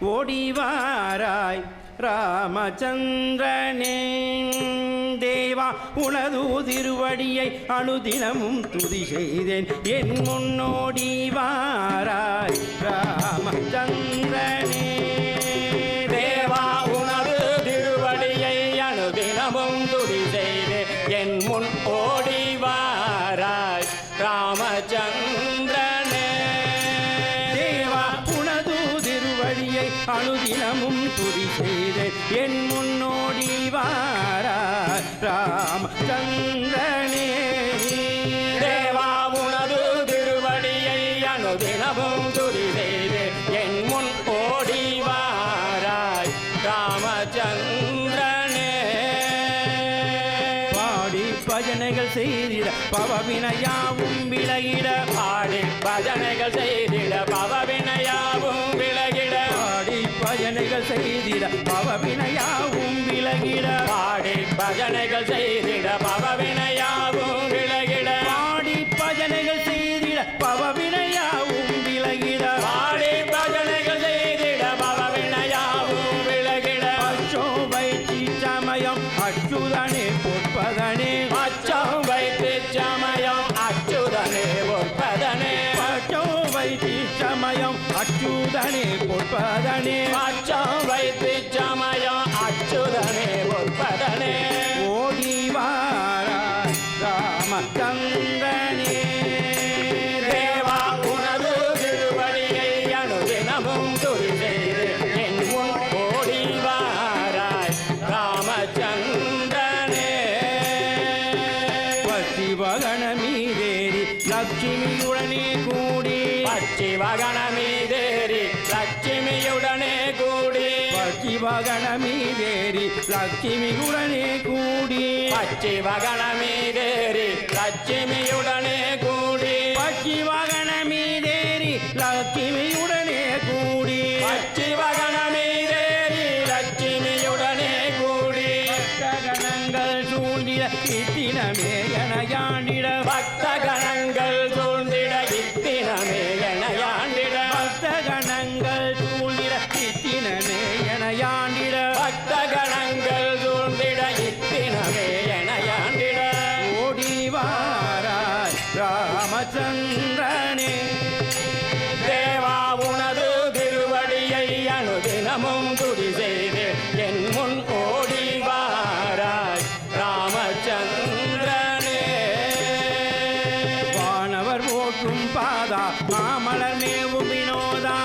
ஓடிவாராய் ராமச்சந்திரனே. தேவா உனது திருவடியை அணுதினமும் துதி செய்தேன். என் முன்னோடி வாராய் ராமச்சந்திரனே. தேவா உனது திருவடியை அணுதினமும் துதி செய்தேன். என் முன் ஓடி வாராய் ராமச்சந்திரனே. அனுதினமும் துதி செய்த என் முன்னோடி வாராய் ராமச்சந்திரனே செய்திட பவவினையாவும் விலகிட பாடி பஜனைகள் செய்திட பவவினையாவும் விலகிட பாடி பஜனைகள் செய்திட பவவினையாவும் விலகிட பாடி பஜனைகள் செய்திட பவவினை லட்சுமியுடனே கூடி. பச்சி வகனமீதேறி லட்சுமியுடனே கூடி. பசிவகண மீதேறி லட்சுமியுடனே கூடி. பச்சி வகனமீதேறி லட்சுமியுடனே கூடி. பசிவகண மீதேறி லட்சுமியுடனே கூடி. பச்சி வகனமீதேறி லட்சுமியுடனே கூடி. கணங்கள் சூழ்ந்திட இத்தினமே எனையாண்டிட பக்த கணங்கள் ராமச்சந்திரனே தேவா உனது திருவடியை அனுதினமும் துடி செய்து என் முன் ஓடி வாராய். ராமச்சந்திரனே. வானவர் போற்றும் பாதா மாமலர் மேவும் வினோதா.